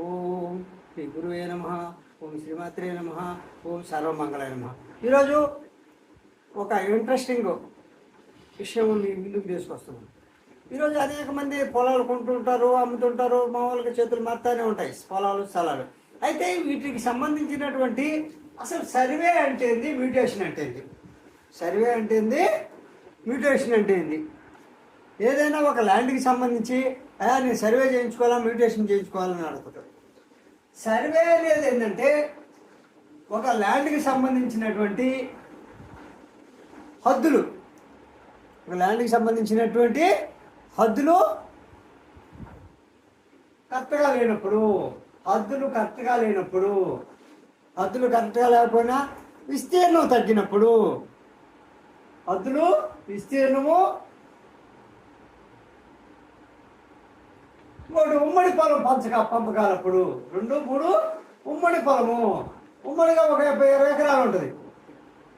ఓం శ్రీ గురువే నమ ఓం శ్రీమాత్రే నమ ఓం సర్వమంగళ నమ. ఈరోజు ఒక ఇంట్రెస్టింగ్ విషయం మీ ముందుకు తీసుకొస్తున్నాం. ఈరోజు అనేక మంది పొలాలు కొంటుంటారు అమ్ముతుంటారు మామూలుగా చేతులు మారుతూనే ఉంటాయి పొలాలు స్థలాలు. అయితే వీటికి సంబంధించినటువంటి అసలు సర్వే అంటే ఏంది మ్యూటేషన్ అంటే ఏంది? సర్వే అంటే ఏంది మ్యూటేషన్ అంటే ఏంది? ఏదైనా ఒక ల్యాండ్కి సంబంధించి అయ్యా నేను సర్వే చేయించుకోవాలా మ్యూటేషన్ చేయించుకోవాలని అడుగుతాడు సర్వే అనేది ఏంటంటే ఒక ల్యాండ్కి సంబంధించినటువంటి హద్దులు. ఒక ల్యాండ్కి సంబంధించినటువంటి హద్దులు కరెక్ట్గా లేనప్పుడు హద్దులు కరెక్ట్గా లేనప్పుడు హద్దులు కరెక్ట్గా లేకపోయినా విస్తీర్ణం తగ్గినప్పుడు హద్దులు విస్తీర్ణము ఇంకోటి ఉమ్మడి పొలం పంచక పంపకాలప్పుడు. రెండు మూడు ఉమ్మడి పొలము. ఉమ్మడిగా ఒక యాభై ఇరవై ఎకరాలు ఉంటుంది.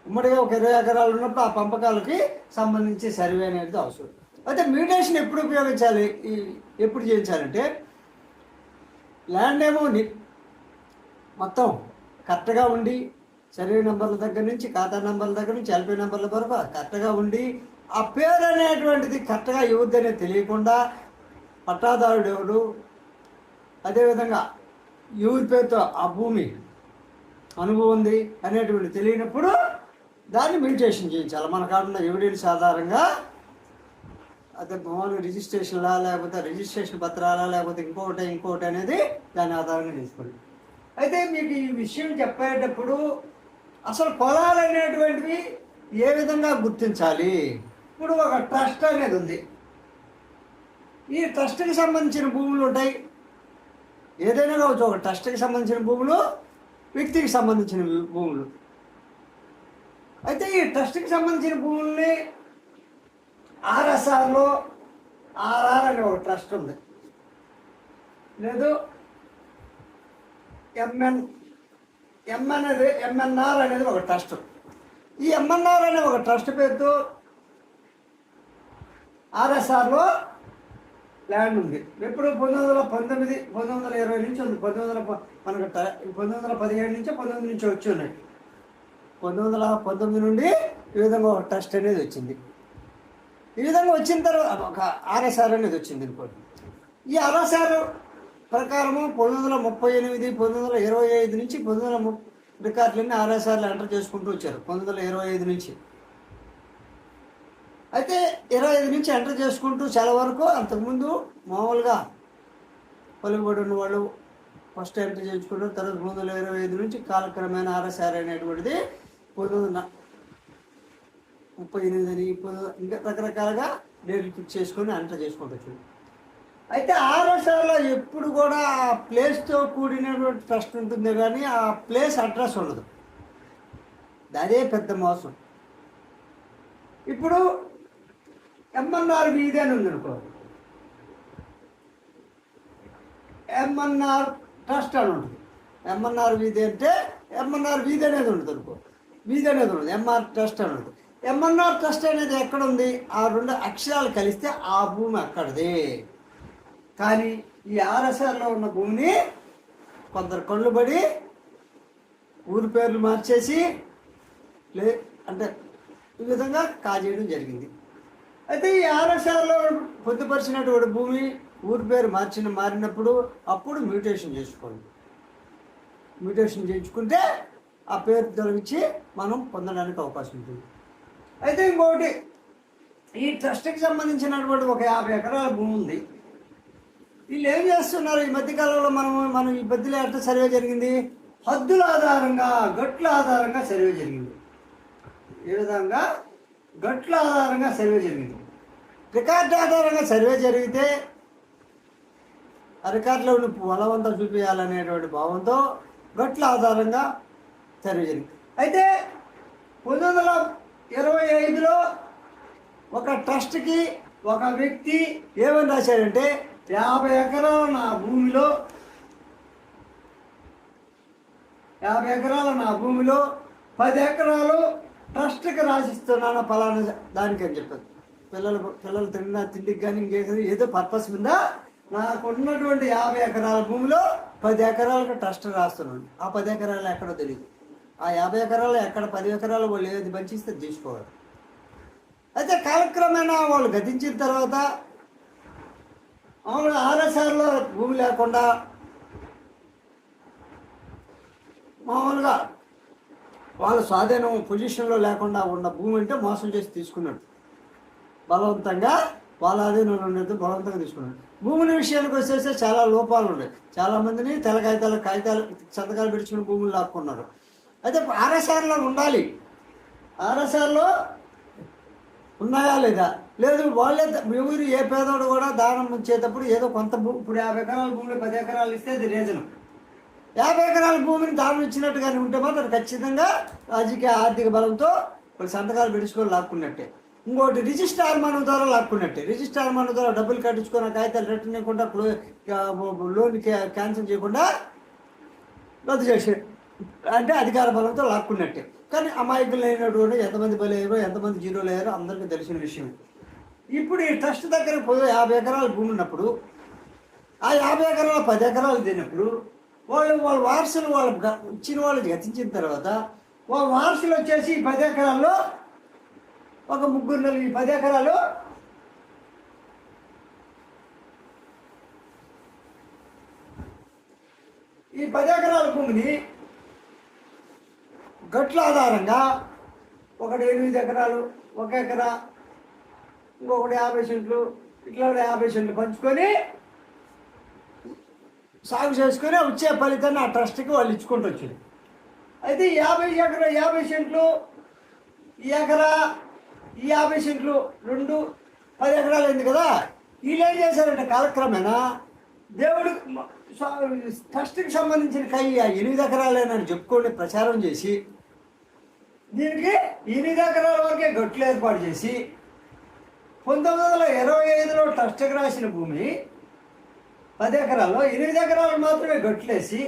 ఉమ్మడిగా ఒక ఇరవై ఎకరాలు ఉన్నప్పుడు ఆ పంపకాలకి సంబంధించి సర్వే అనేది అవసరం. అయితే మ్యూటేషన్ ఎప్పుడు ఉపయోగించాలి? ఎప్పుడు చేయించాలంటే ల్యాండ్ ఏమో ని- మొత్తం కరెక్ట్గా ఉండి సర్వే నెంబర్ల దగ్గర నుంచి ఖాతా నెంబర్ల దగ్గర నుంచి ఎల్పీ నెంబర్ల వరకు కరెక్ట్గా ఉండి ఆ పేరు అనేటువంటిది కరెక్ట్గా ఎవరిదనే తెలియకుండా పట్టాదారుడు ఎవరు అదేవిధంగా ఎవరి పేరుతో ఆ భూమి అనుభవం ఉంది అనేటువంటి తెలియనప్పుడు దాన్ని మెడిటేషన్ చేయించాలి. మన కాకుండా ఎవిడెన్స్ ఆధారంగా అదే మామూలుగా రిజిస్ట్రేషన్లా లేకపోతే రిజిస్ట్రేషన్ పత్రాలా లేకపోతే ఇంకొకటి ఇంకొకటి అనేది దాని ఆధారంగా తీసుకోండి. అయితే మీకు ఈ విషయం చెప్పేటప్పుడు అసలు పొలాలు అనేటువంటివి ఏ విధంగా గుర్తించాలి? ఇప్పుడు ఒక ట్రస్ట్ అనేది ఉంది. ఈ ట్రస్ట్కి సంబంధించిన భూములు ఉంటాయి. ఏదైనా కావచ్చు ఒక ట్రస్ట్కి సంబంధించిన భూములు వ్యక్తికి సంబంధించిన భూములు. అయితే ఈ ట్రస్ట్కి సంబంధించిన భూముల్ని ఆర్ఎస్ఆర్లో ఆర్ఆర్ అనే ఒక ట్రస్ట్ ఉంది. లేదు ఎంఎన్ ఎం అనేది ఎంఎన్ఆర్ అనేది ఒక ట్రస్ట్. ఈ ఎంఎన్ఆర్ అనే ఒక ట్రస్ట్ పేరుతో ఆర్ఎస్ఆర్లో ల్యాండ్ ఉంది. ఎప్పుడు పంతొమ్మిది వందల పంతొమ్మిది పంతొమ్మిది వందల ఇరవై నుంచి ఉంది. పంతొమ్మిది వందల మనకు పంతొమ్మిది వందల పదిహేడు నుంచి పంతొమ్మిది నుంచి వచ్చి ఉన్నాయి. పంతొమ్మిది వందల పంతొమ్మిది నుండి ఈ విధంగా ఒక ట్రస్ట్ అనేది వచ్చింది. ఈ విధంగా వచ్చిన తర్వాత ఒక ఆర్ఎస్ఆర్ అనేది వచ్చింది అనుకోండి. ఈ ఆర్ఎస్ఆర్ ప్రకారము పంతొమ్మిది వందల ముప్పై ఎనిమిది పంతొమ్మిది వందల ఇరవై ఐదు నుంచి పంతొమ్మిది వందల రికార్డులన్నీ ఆర్ఎస్ఆర్లు ఎంటర్ చేసుకుంటూ వచ్చారు. పంతొమ్మిది వందల ఇరవై ఐదు నుంచి. అయితే ఇరవై ఐదు నుంచి ఎంటర్ చేసుకుంటూ చాలా వరకు అంతకుముందు మామూలుగా పలుకుబడి ఉన్న వాళ్ళు ఫస్ట్ ఎంటర్ చేసుకుంటారు తర్వాత మూడు వందల ఇరవై ఐదు నుంచి కాలక్రమేణ ఆర్ఎస్ఆర్ అనేటువంటిది పంతొమ్మిది ముప్పై ఎనిమిది అని ఇంకా రకరకాలుగా డేట్లు ఫిక్స్ చేసుకొని ఎంటర్ చేసుకోవచ్చు అయితే ఆర్ఎస్ఆర్లో ఎప్పుడు కూడా ఆ ప్లేస్తో కూడినటువంటి ట్రస్ట్ ఉంటుంది కానీ ఆ ప్లేస్ అడ్రస్ ఉండదు. అదే పెద్ద మోసం. ఇప్పుడు ఎంఎన్ఆర్ వీధి అని ఉంది అనుకో ఎంఎన్ఆర్ ట్రస్ట్ అని ఉంటుంది. ఎంఎన్ఆర్ వీధి అంటే ఎంఎన్ఆర్ వీధి అనేది ఉంటుంది అనుకో. వీధి అనేది ఉంటుంది. ఎంఆర్ ట్రస్ట్ అని ఉంటుంది. ఎంఎన్ఆర్ ట్రస్ట్ అనేది ఎక్కడ ఉంది? ఆ రెండు అక్షరాలు కలిస్తే ఆ భూమి అక్కడది. కానీ ఈ ఆర్ఎస్ఆర్లో ఉన్న భూమిని కొందరు కళ్ళు పడి ఊరి పేర్లు మార్చేసి లే అంటే ఈ విధంగా కాజేయడం జరిగింది. అయితే ఈ ఆర్ఎస్ఆర్లో పొందుపరిచినటువంటి భూమి ఊరి పేరు మార్చిన మారినప్పుడు అప్పుడు మ్యూటేషన్ చేసుకోండి మ్యూటేషన్ చేయించుకుంటే ఆ పేరు తొలగించి మనం పొందడానికి అవకాశం ఉంటుంది. అయితే ఇంకొకటి ఈ ట్రస్ట్కి సంబంధించినటువంటి ఒక యాభై ఎకరాల భూమి ఉంది. వీళ్ళు ఏం చేస్తున్నారు? ఈ మధ్యకాలంలో మనం మనం ఈ మధ్యలో ఎట్లా సర్వే జరిగింది? హద్దుల ఆధారంగా గట్ల ఆధారంగా సర్వే జరిగింది. ఏ విధంగా? గట్ల ఆధారంగా సర్వే జరిగింది. రికార్డు ఆధారంగా సర్వే జరిగితే ఆ రికార్డులో ఉన్న బలవంతా చూపించాలనేటువంటి భావంతో గట్ల ఆధారంగా సర్వే జరిగింది. అయితే పంతొమ్మిది వందల ఇరవై ఐదులో ఒక ట్రస్ట్కి ఒక వ్యక్తి ఏమని రాశాడంటే యాభై ఎకరాల నా భూమిలో యాభై ఎకరాల నా భూమిలో పది ఎకరాలు ట్రస్ట్కి రాసిస్తున్నాను ఫలానా దానికి అని చెప్పారు. పిల్లలు పిల్లలు తిన్న తిండికి కానీ ఇంకేదో ఏదో పర్పస్ మీద నాకు ఉన్నటువంటి యాభై ఎకరాల భూమిలో పది ఎకరాలకు ట్రస్ట్ రాస్తున్నాను. ఆ పది ఎకరాలు ఎక్కడో తెలియదు ఆ యాభై ఎకరాలు ఎక్కడ పది ఎకరాలు వాళ్ళు ఏది పంచిస్తే తీసుకోవాలి. అయితే కాలక్రమేణా వాళ్ళు గతించిన తర్వాత మామూలుగా ఆర్ఎస్ఆర్లో భూమి లేకుండా మామూలుగా వాళ్ళ స్వాధీనం పొజిషన్లో లేకుండా ఉన్న భూమి అంటే మోసం చేసి తీసుకున్నాడు. బలవంతంగా వాళ్ళ ఆధీనంలో ఉండేది బలవంతంగా తీసుకున్నాడు. భూముల విషయానికి వచ్చేస్తే చాలా లోపాలు ఉన్నాయి. చాలా మందిని తెల్ల కాగితాలు కాగితాలు సంతకాలు పెట్టుకుని భూములు లాక్కున్నారు. అయితే ఆర్ఎస్ఆర్లో ఉండాలి. ఆర్ఎస్ఆర్లో ఉన్నాయా లేదా? లేదు వాళ్ళే ఎవరు ఏ పేదోడు కూడా దానం ఇచ్చేటప్పుడు ఏదో కొంత భూమి ఇప్పుడు యాభై ఎకరాల భూమిలో పది ఎకరాలు ఇస్తే అది రీజన్. యాభై ఎకరాల భూమిని దానం ఇచ్చినట్టుగానే ఉంటే మాత్రం ఖచ్చితంగా రాజకీయ ఆర్థిక బలంతో వాళ్ళు సంతకాలు పెట్టుకొని లాక్కున్నట్టే. ఇంకోటి రిజిస్టార్ మన ద్వారా లాక్కున్నట్టే. రిజిస్టార్ మన ద్వారా డబ్బులు కట్టించుకున్న కాగితాలు రిటర్న్ చేయకుండా లోన్ క్యాన్సిల్ చేయకుండా రద్దు చేసే అంటే అధికార బలంతో లాక్కున్నట్టే. కానీ అమాయకులు అయినటువంటి ఎంతమంది బలయ్యారో ఎంతమంది జీరోలు అయ్యారో అందరికీ తెలిసిన విషయం ఇప్పుడు ఈ ట్రస్ట్ దగ్గర పోయి యాభై ఎకరాల భూమి ఉన్నప్పుడు ఆ యాభై ఎకరాల పది ఎకరాలు తిన్నప్పుడు వాళ్ళు వాళ్ళ వారసులు వాళ్ళు ఇచ్చిన వాళ్ళు గతించిన తర్వాత వాళ్ళ వారసులు వచ్చేసి ఈ పది ఎకరాల్లో ఒక ముగ్గురు నలుగురు ఈ పది ఎకరాలు ఈ పది ఎకరాల భూమిని గట్ల ఆధారంగా ఒకటి ఎనిమిది ఎకరాలు ఒక ఎకరా ఇంకొకటి యాభై సెంట్లు ఇట్లా కూడా యాభై సెంట్లు పంచుకొని సాగు చేసుకొని వచ్చే ఫలితాన్ని ఆ ట్రస్ట్కి వాళ్ళు ఇచ్చుకుంటూ వచ్చింది అయితే యాభై ఎకరా యాభై సెంట్లు ఎకరా ఈ యాభై సెంట్లు రెండు పది ఎకరాలు అయింది కదా. వీళ్ళు ఏం చేశారంటే? కాలక్రమేణా దేవుడు ట్రస్ట్కి సంబంధించిన కై ఎనిమిది ఎకరాలేనని చెప్పుకొని ప్రచారం చేసి దీనికి ఎనిమిది ఎకరాల వరకే గట్లు ఏర్పాటు చేసి పంతొమ్మిది వందల ఇరవై ఐదులో ట్రస్ట్కి రాసిన భూమి పది ఎకరాల్లో ఎనిమిది ఎకరాలు మాత్రమే గట్లేసి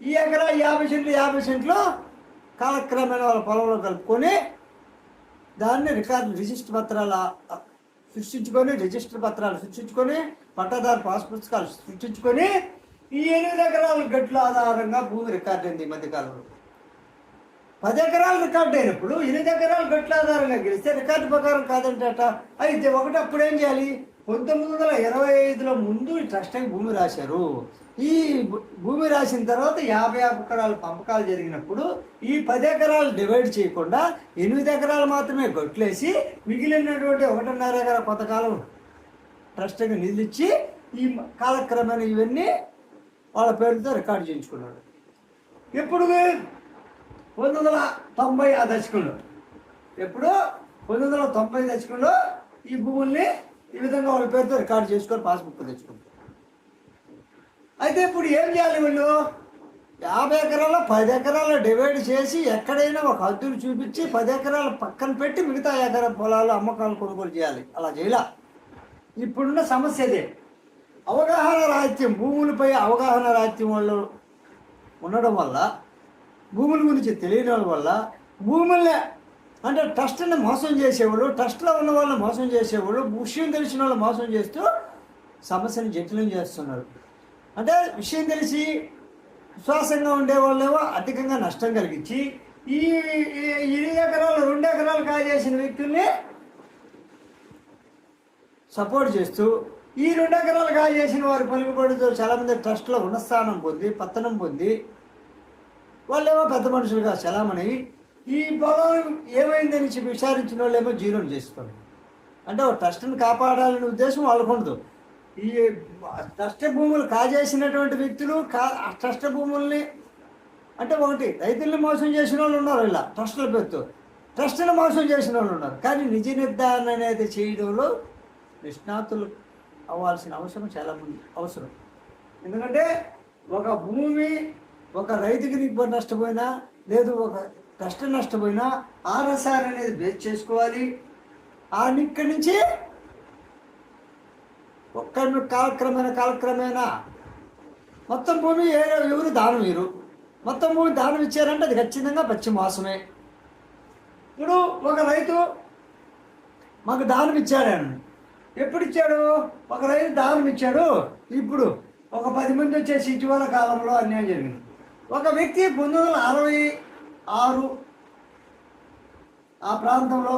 ఈ ఎకరా యాభై సెంట్లు యాభై సెంట్లు కాలక్రమేణా వాళ్ళ పొలంలో కలుపుకొని దాన్ని రికార్డు రిజిస్టర్ పత్రాల సృష్టించుకొని రిజిస్టర్ పత్రాలు సృష్టించుకొని పట్టాదారు పాస్ పుస్తకాలు సృష్టించుకొని ఈ ఎనిమిది ఎకరాల గట్ల ఆధారంగా భూమి రికార్డు అయింది ఈ మధ్యకాలంలో. పది ఎకరాలు రికార్డు అయినప్పుడు ఎనిమిది ఎకరాలు గట్ల ఆధారంగా గెలిస్తే రికార్డు ప్రకారం కాదంట అయితే ఒకటి అప్పుడు ఏం చేయాలి? పంతొమ్మిది వందల ఇరవై ఐదులో ముందు ఈ ట్రస్ట్కి భూమి రాశారు. ఈ భూమి రాసిన తర్వాత యాభై ఎకరాలు పంపకాలు జరిగినప్పుడు ఈ పది ఎకరాలు డివైడ్ చేయకుండా ఎనిమిది ఎకరాలు మాత్రమే గొట్లేసి మిగిలినటువంటి ఒకటిన్నర ఎకరా కొంతకాలం ట్రస్ట్గా నిధులు ఈ కాలక్రమేణా ఇవన్నీ వాళ్ళ పేరుతో రికార్డు చేయించుకున్నాడు. ఇప్పుడు పంతొమ్మిది వందల తొంభై ఆ దశకంలో. ఎప్పుడు పంతొమ్మిది వందల తొంభై దశకంలో ఈ భూముల్ని ఈ విధంగా వాళ్ళ పేరుతో రికార్డు చేసుకొని పాస్బుక్ తెచ్చుకుంటారు అయితే ఇప్పుడు ఏం చేయాలి వీళ్ళు? యాభై ఎకరాల పది ఎకరాలు డివైడ్ చేసి ఎక్కడైనా ఒక హద్దులు చూపించి పది ఎకరాలు పక్కన పెట్టి మిగతా ఎకర పొలాలు అమ్మకాలు కొనుగోలు చేయాలి. అలా చేయాల. ఇప్పుడున్న సమస్య అదే అవగాహన రాహిత్యం భూములపై అవగాహన రాహిత్యం వాళ్ళు ఉండడం వల్ల భూముల గురించి తెలియడం వల్ల భూముల్ని అంటే ట్రస్ట్ని మోసం చేసేవాళ్ళు ట్రస్ట్లో ఉన్న వాళ్ళని మోసం చేసేవాళ్ళు విషయం తెలిసిన వాళ్ళు మోసం చేస్తూ సమస్యను జటిలం చేస్తున్నారు. అంటే విషయం తెలిసి విశ్వాసంగా ఉండేవాళ్ళేమో అధికంగా నష్టం కలిగించి ఈ ఇరవై ఎకరాలు రెండు ఎకరాలు కాజేసిన వ్యక్తుల్ని సపోర్ట్ చేస్తూ ఈ రెండు ఎకరాలు కాజేసిన చేసిన వారి పలుకుబడితో చాలామంది ట్రస్ట్లో ఉన్నస్థానం పొంది పత్తనం పొంది వాళ్ళేమో పెద్ద మనుషులుగా చలామణి ఈ పొలం ఏమైందని చెప్పి విచారించిన వాళ్ళేమో జీరోని చేసుకోండి అంటే ఒక ట్రస్ట్ని కాపాడాలనే ఉద్దేశం వాళ్ళకు ఉండదు. ఈ ట్రస్ట్ భూములు కాజేసినటువంటి వ్యక్తులు కా ట్రస్ట్ భూముల్ని అంటే ఒకటి రైతుల్ని మోసం చేసిన వాళ్ళు ఉన్నారు ఇలా ట్రస్టుల పేరుతో. ట్రస్టులు మోసం చేసిన వాళ్ళు ఉన్నారు. కానీ నిజ నిర్ధారణ అనేది చేయడంలో నిష్ణాతులు అవ్వాల్సిన అవసరం చాలా మంది అవసరం. ఎందుకంటే ఒక భూమి ఒక రైతుకి నీకు నష్టపోయినా లేదు ఒక కష్టం నష్టపోయినా ఆర్ఎస్ఆర్ అనేది బేస్ చేసుకోవాలి. ఆ ఇక్కడి నుంచి ఒక్క కాలక్రమేణ కాలక్రమేణా. మొత్తం భూమి ఏ ఎవరు దానం వీరు మొత్తం భూమి దానం ఇచ్చారంటే అది ఖచ్చితంగా పచ్చి మోసమే ఇప్పుడు ఒక రైతు మాకు దానం ఇచ్చాడని ఎప్పుడు ఇచ్చాడు ఒక రైతు దానం ఇచ్చాడు. ఇప్పుడు ఒక పది మంది వచ్చేసి ఇటీవల కాలంలో అన్యాయం జరిగింది. ఒక వ్యక్తి పంతొమ్మిది వందల అరవై ఆరు ఆ ప్రాంతంలో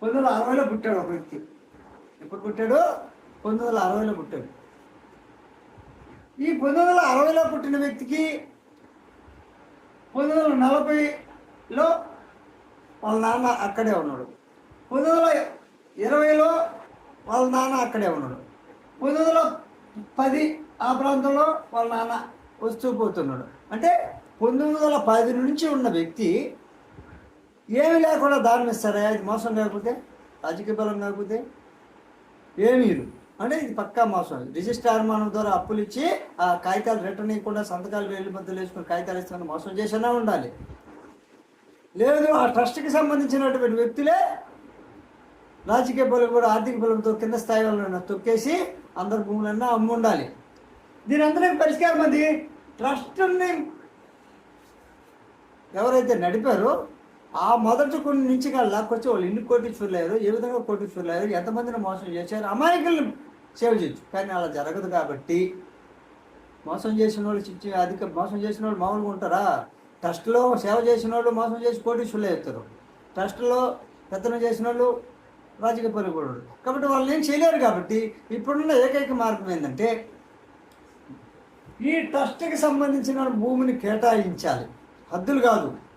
పంతొమ్మిది వందల అరవైలో పుట్టాడు ఒక వ్యక్తి. ఎప్పుడు పుట్టాడు? పంతొమ్మిది వందల అరవైలో పుట్టాడు. ఈ పంతొమ్మిది వందల అరవైలో పుట్టిన వ్యక్తికి పంతొమ్మిది వందల నలభైలో వాళ్ళ నాన్న అక్కడే ఉన్నాడు. పంతొమ్మిది వందల ఇరవైలో వాళ్ళ నాన్న అక్కడే ఉన్నాడు. పంతొమ్మిది వందల పది ఆ ప్రాంతంలో వాళ్ళ నాన్న వస్తూ పోతున్నాడు. అంటే పంతొమ్మిది వందల పది నుంచి ఉన్న వ్యక్తి ఏమి లేకుండా దానం ఇస్తారా మోసం లేకపోతే రాజకీయ బలం కాకపోతే ఏ లేదు. అంటే ఇది పక్కా మోసం రిజిస్ట్రార్ మానం ద్వారా అప్పులు ఇచ్చి ఆ కాగితాలు రిటర్న్ ఇవ్వకుండా సంతకాలు వేలు మధ్యలో వేసుకుని కాగితాలు ఇస్తామని మోసం చేసినా ఉండాలి. లేదు ఆ ట్రస్ట్కి సంబంధించినటువంటి వ్యక్తులే రాజకీయ బలం కూడా ఆర్థిక బలంతో కింద స్థాయి వాళ్ళని తొక్కేసి అందరి భూములన్నా అమ్ము ఉండాలి దీని అందరికి పరిష్కారం అది? ట్రస్ట్ని ఎవరైతే నడిపారో ఆ మొదటి కొన్ని నుంచి లాక్కొచ్చి వాళ్ళు ఎన్ని కోటీశ్వర్లు అయ్యారు ఏ విధంగా కోటీశ్వర్లు అయ్యారు ఎంతమందిని మోసం చేశారు అమాయకులను సేవ చేయొచ్చు. కానీ అలా జరగదు కాబట్టి మోసం చేసిన వాళ్ళు అధిక మోసం చేసిన వాళ్ళు మామూలుగా ఉంటారా? ట్రస్ట్లో సేవ చేసిన వాళ్ళు మోసం చేసి కోటీశ్వర్లు అవుతారు. ట్రస్ట్లో పెత్తనం చేసిన వాళ్ళు రాజకీయ పలుకుడు కాబట్టి వాళ్ళు ఏం చేయలేరు కాబట్టి ఇప్పుడున్న ఏకైక మార్గం ఏంటంటే ఈ ట్రస్ట్కి సంబంధించిన భూమిని కేటాయించాలి. హద్దులు కాదు.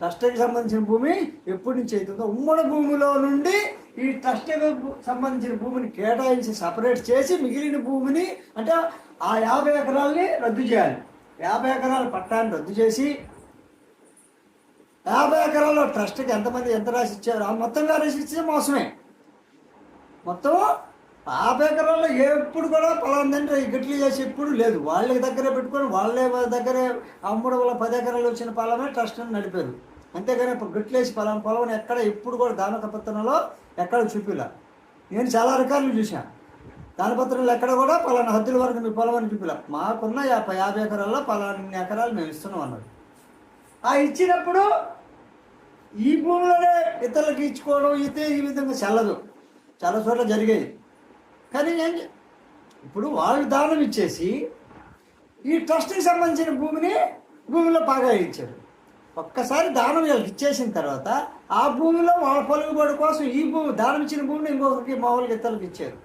ట్రస్ట్కి సంబంధించిన భూమి ఎప్పటి నుంచి అవుతుందో ఉమ్మడి భూమిలో నుండి ఈ ట్రస్ట్కి సంబంధించిన భూమిని కేటాయించి సపరేట్ చేసి మిగిలిన భూమిని అంటే ఆ యాభై ఎకరాలని రద్దు చేయాలి. యాభై ఎకరాల పట్టాన్ని రద్దు చేసి యాభై ఎకరాల్లో ట్రస్ట్కి ఎంతమంది ఎంత రాసి ఇచ్చారు? ఆ మొత్తంగా రాసి ఇచ్చే మోసమే. మొత్తం యాభై ఎకరాల్లో ఎప్పుడు కూడా పలాందంటే తండ్రి గట్లు చేసి ఎప్పుడు లేదు. వాళ్ళకి దగ్గరే పెట్టుకొని వాళ్ళే దగ్గరే అమ్ముడు వాళ్ళ పది ఎకరాలు వచ్చిన పొలమే ట్రస్ట్ని నడిపారు అంతేగాని ఇప్పుడు గట్లు వేసి పలానా పొలం ఎక్కడ ఎప్పుడు కూడా దానకపత్రంలో ఎక్కడ చూపిలా. నేను చాలా రకాలు చూశాను దానపత్రంలో ఎక్కడ కూడా పలానా హద్దుల వరకు మీ పొలం అని చూపిలా. మాకున్న యాభై యాభై ఎకరాల్లో పలానా ఎకరాలు మేము ఇస్తున్నాం అన్నాడు. ఆ ఇచ్చినప్పుడు ఈ భూములనే ఇతరులకు ఇచ్చుకోవడం అయితే ఈ విధంగా చల్లదు. చాలా చోట్ల జరిగేది కానీ ఏం ఇప్పుడు వాళ్ళు దానం ఇచ్చేసి ఈ ట్రస్ట్కి సంబంధించిన భూమిని భూమిలో బాగా ఇచ్చారు ఒక్కసారి దానం వీళ్ళకి ఇచ్చేసిన తర్వాత ఆ భూమిలో వాళ్ళ పలుకుబడి కోసం ఈ భూమి దానం ఇచ్చిన భూమిని ఇంకొకరికి మామూలుగా ఇతరులకు ఇచ్చారు.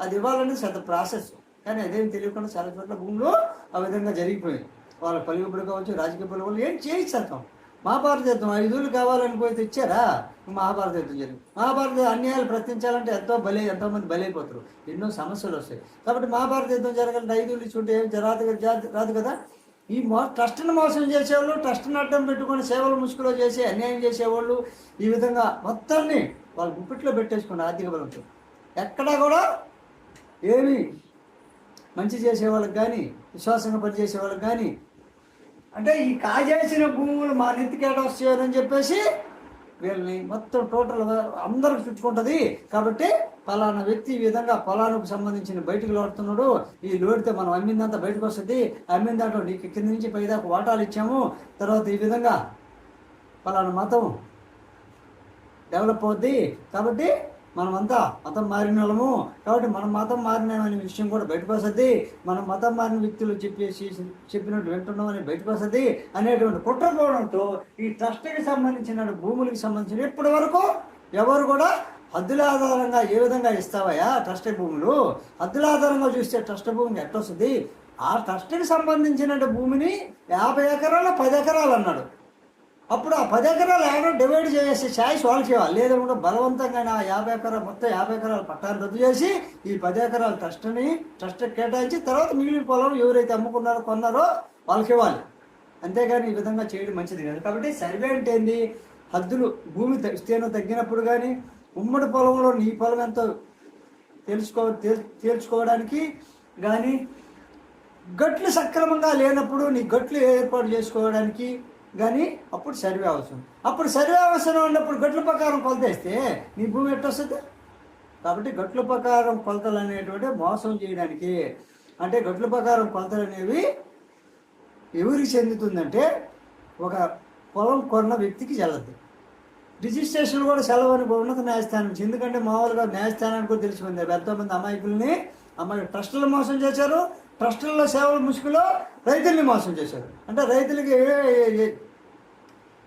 అది ఇవ్వాలని పెద్ద ప్రాసెస్. కానీ అదేం తెలియకుండా చాలా చోట్ల భూములు ఆ విధంగా జరిగిపోయింది. వాళ్ళ పలుకుబడి కావచ్చు రాజకీయ పలుకుబడి ఏం చేయిస్తాం మహాభారత యుద్ధం ఐదులు కావాలని పోయి తెచ్చారా? మహాభారత యుద్ధం జరిగింది. మహాభారత అన్యాయాలు ప్రశ్నించాలంటే ఎంతో బలి ఎంతో మంది బలైపోతారు. ఎన్నో సమస్యలు వస్తాయి. కాబట్టి మహాభారత యుద్ధం జరగాలంటే ఐదులు చుట్టూ ఏం రాదు రాదు కదా? ఈ మో ట్రస్ట్ని మోసం చేసేవాళ్ళు ట్రస్ట్ని అడ్డం పెట్టుకొని సేవలు ముసుగులో చేసి అన్యాయం చేసేవాళ్ళు ఈ విధంగా మొత్తాన్ని వాళ్ళ గుప్పిట్లో పెట్టేసుకున్న ఆర్థిక బలంతో ఎక్కడా కూడా ఏమి మంచి చేసే వాళ్ళకి కానీ విశ్వాసంగా పనిచేసే వాళ్ళకి కానీ అంటే ఈ కాజేసిన భూములు మా నెత్తికి వస్తాయని చెప్పేసి వీళ్ళని మొత్తం టోటల్ అందరికి చుట్టుకుంటుంది కాబట్టి పలానా వ్యక్తి ఈ విధంగా పొలానికి సంబంధించిన బయటకు లోడుతున్నాడు. ఈ లోడితే మనం అమ్మిందంతా బయటకు వస్తుంది. అమ్మిన దాంట్లో నీకు కింద నుంచి పైదాకా వాటాలు ఇచ్చాము. తర్వాత ఈ విధంగా పలానా మతం డెవలప్ అవుద్ది. కాబట్టి మనమంతా మతం మారిన వాళ్ళము. కాబట్టి మనం మతం మారినామనే విషయం కూడా బయటపడుతుంది మనం మతం మారిన వ్యక్తులు చెప్పేసి చెప్పినట్టు వింటున్నాం అని అనేటువంటి వస్తుంది అనేటువంటి కుట్రపోవడంతో ఈ ట్రస్ట్కి సంబంధించిన భూములకు సంబంధించిన ఇప్పటి వరకు ఎవరు కూడా హద్దుల ఆధారంగా ఏ విధంగా ఇస్తావయ్యా ట్రస్ట్ భూములు? హద్దుల ఆధారంగా చూస్తే ట్రస్ట్ భూమిని ఎట్టొస్తుంది? ఆ ట్రస్ట్కి సంబంధించిన భూమిని యాభై ఎకరాల పది ఎకరాలు అన్నాడు. అప్పుడు ఆ పది ఎకరాలు ఎవరో డివైడ్ చేసే ఛాయిస్ వాళ్ళకి ఇవ్వాలి లేదంటే బలవంతంగా ఆ యాభై ఎకరాలు మొత్తం యాభై ఎకరాలు పట్టాలు రద్దు చేసి ఈ పది ఎకరాల ట్రస్ట్ని ట్రస్ట్ కేటాయించి తర్వాత మిగిలిన పొలం ఎవరైతే అమ్ముకున్నారో కొన్నారో వాళ్ళకి ఇవ్వాలి. అంతేగాని ఈ విధంగా చేయడం మంచిది కాదు. కాబట్టి సర్వే అంటే ఏంది? హద్దులు భూమి విస్తీర్ణం తగ్గినప్పుడు కానీ ఉమ్మడి పొలంలో నీ పొలం ఎంతో తెలుసుకో తేల్చుకోవడానికి కానీ గట్లు సక్రమంగా లేనప్పుడు నీ గట్లు ఏర్పాటు చేసుకోవడానికి కానీ అప్పుడు సర్వే అవసరం. అప్పుడు సర్వే అవసరం ఉన్నప్పుడు గట్ల ప్రకారం కొలతేస్తే నీ భూమి ఎట్టొస్తుంది కాబట్టి గట్ల ప్రకారం కొలతలు అనేటువంటి మోసం చేయడానికి అంటే గట్ల ప్రకారం కొలతలు అనేవి ఎవరికి చెందుతుందంటే ఒక పొలం కొన్న వ్యక్తికి చెల్లదు. రిజిస్ట్రేషన్ కూడా సెలవు అని ఉన్నత న్యాయస్థానం ఎందుకంటే మామూలుగా న్యాయస్థానానికి కూడా తెలిసిపోయింది ఎంతోమంది అమాయకుల్ని అమ్మాయి ట్రస్టులు మోసం చేశారు ట్రస్టుల్లో సేవల ముసుగులో రైతుల్ని మోసం చేశారు. అంటే రైతులకి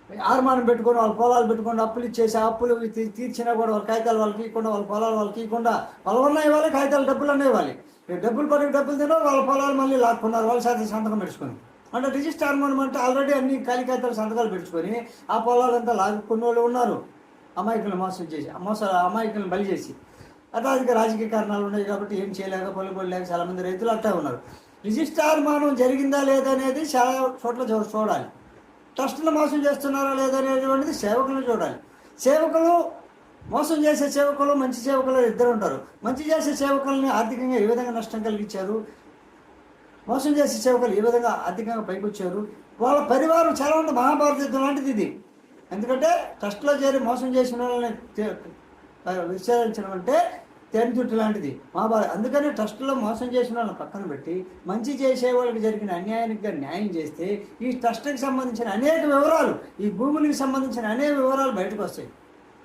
ఆర్మానం పెట్టుకొని వాళ్ళ పొలాలు పెట్టుకొని అప్పులు ఇచ్చేసి అప్పులు తీర్చినా కూడా వాళ్ళ కాగితాలు వాళ్ళకి ఇవ్వకుండా వాళ్ళ పొలాలు వాళ్ళకి ఇవ్వకుండా వాళ్ళు ఉన్న ఇవ్వాలి కాగితాలు డబ్బులు అన్నీ ఇవ్వాలి. డబ్బులు పడిన డబ్బులు తిన్నారు వాళ్ళ పొలాలు మళ్ళీ లాక్కున్నారు వాళ్ళ శాతం సంతకం పెట్టుకొని. అంటే రిజిస్టర్ ఆర్మానం అంటే ఆల్రెడీ అన్ని కాగితాలు సంతకాలు పెట్టుకొని ఆ పొలాలంతా లాక్కున్న వాళ్ళు ఉన్నారు. అమాయకులను మోసం చేసి మోస అమాయకులను బలి చేసి. అట్లా రాజకీయ కారణాలు ఉన్నాయి కాబట్టి ఏం చేయలేక పొలి లేక చాలామంది రైతులు అట్లా ఉన్నారు. రిజిస్టర్ ఆర్మానం జరిగిందా లేదా అనేది చాలా చోట్ల చూడాలి. ట్రస్టులు మోసం చేస్తున్నారా లేదా అనేటువంటిది సేవకులను చూడాలి. సేవకులు మోసం చేసే సేవకులు మంచి సేవకులు ఇద్దరు ఉంటారు. మంచి చేసే సేవకులని ఆర్థికంగా ఏ విధంగా నష్టం కలిగించారు? మోసం చేసే సేవకులు ఏ విధంగా ఆర్థికంగా పైకి వచ్చారు వాళ్ళ పరివారం చాలా ఉంది మహాభారత యుద్ధం లాంటిది ఇది. ఎందుకంటే ట్రస్ట్లో చేరి మోసం చేసిన వాళ్ళని విచారించడం అంటే తేనెతుట్టు లాంటిది. మహాభారత అందుకని ట్రస్ట్లో మోసం చేసిన వాళ్ళని పక్కన పెట్టి మంచి చేసే వాళ్ళకి జరిగిన అన్యాయానికి న్యాయం చేస్తే ఈ ట్రస్ట్కి సంబంధించిన అనేక వివరాలు ఈ భూములకు సంబంధించిన అనేక వివరాలు బయటకు వస్తాయి.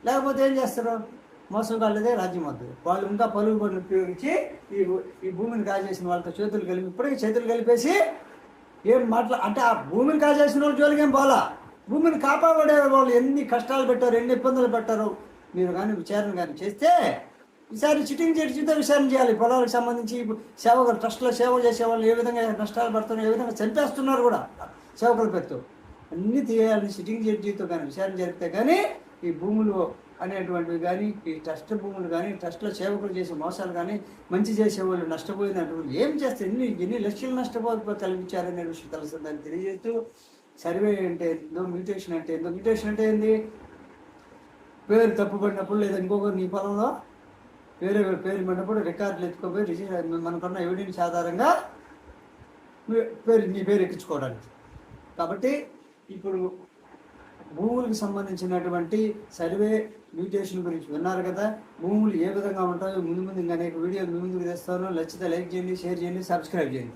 లేకపోతే ఏం చేస్తారు? మోసగాళ్ళదే రాజ్యం వద్దు. వాళ్ళు ఇంకా పలుగు ఉపయోగించి ఈ భూ- ఈ భూమిని కాజేసిన వాళ్ళతో చేతులు కలిపి ఇప్పటికీ చేతులు కలిపేసి ఏం మాట్లా అంటే ఆ భూమిని కాజేసిన వాళ్ళు జోలికి ఏం పోలా? భూమిని కాపాడే వాళ్ళు ఎన్ని కష్టాలు పెట్టారు ఎన్ని ఇబ్బందులు పెట్టారు? మీరు కానీ విచారణ కానీ చేస్తే ఈసారి చిటింగ్ జడ్జితో విచారణ చేయాలి. పొలాలకు సంబంధించి సేవకులు ట్రస్ట్లో సేవలు చేసే వాళ్ళు ఏ విధంగా నష్టాలు పడుతున్నారు ఏ విధంగా చంపేస్తున్నారు కూడా సేవకుల పెడుతూ అన్నీ తీయాలని సిట్టింగ్ జడ్జితో కానీ విచారణ జరిగితే కానీ ఈ భూములు అనేటువంటివి కానీ ఈ ట్రస్ట్ భూములు కానీ ట్రస్ట్లో సేవకులు చేసే మోసాలు కానీ మంచి చేసే వాళ్ళు నష్టపోయినటువంటి ఏం చేస్తే ఎన్ని ఎన్ని లక్షలు నష్టపోతే కలిగించారనే విషయం తెలుస్తుందని తెలియజేస్తూ సర్వే అంటే ఏందో మ్యూటేషన్ అంటే ఏందో మ్యూటేషన్ అంటే ఏంది? పేరు తప్పుపడినప్పుడు లేదా ఇంకొకరు నీ పొలంలో వేరే పేరు పడినప్పుడు రికార్డులు ఎత్తుకోపోయి రిజిస్టర్ మనకున్న ఎవిడెన్స్ ఆధారంగా పేరు నీ పేరు ఎక్కించుకోవడానికి. కాబట్టి ఇప్పుడు భూములకు సంబంధించినటువంటి సర్వే మ్యూటేషన్ గురించి విన్నారు కదా. భూములు ఏ విధంగా ఉంటాయో ముందు ముందు ఇంకా అనేక వీడియోలు మీ ముందుకు తెస్తాను. నచ్చితే లైక్ చేయండి షేర్ చేయండి సబ్స్క్రైబ్ చేయండి.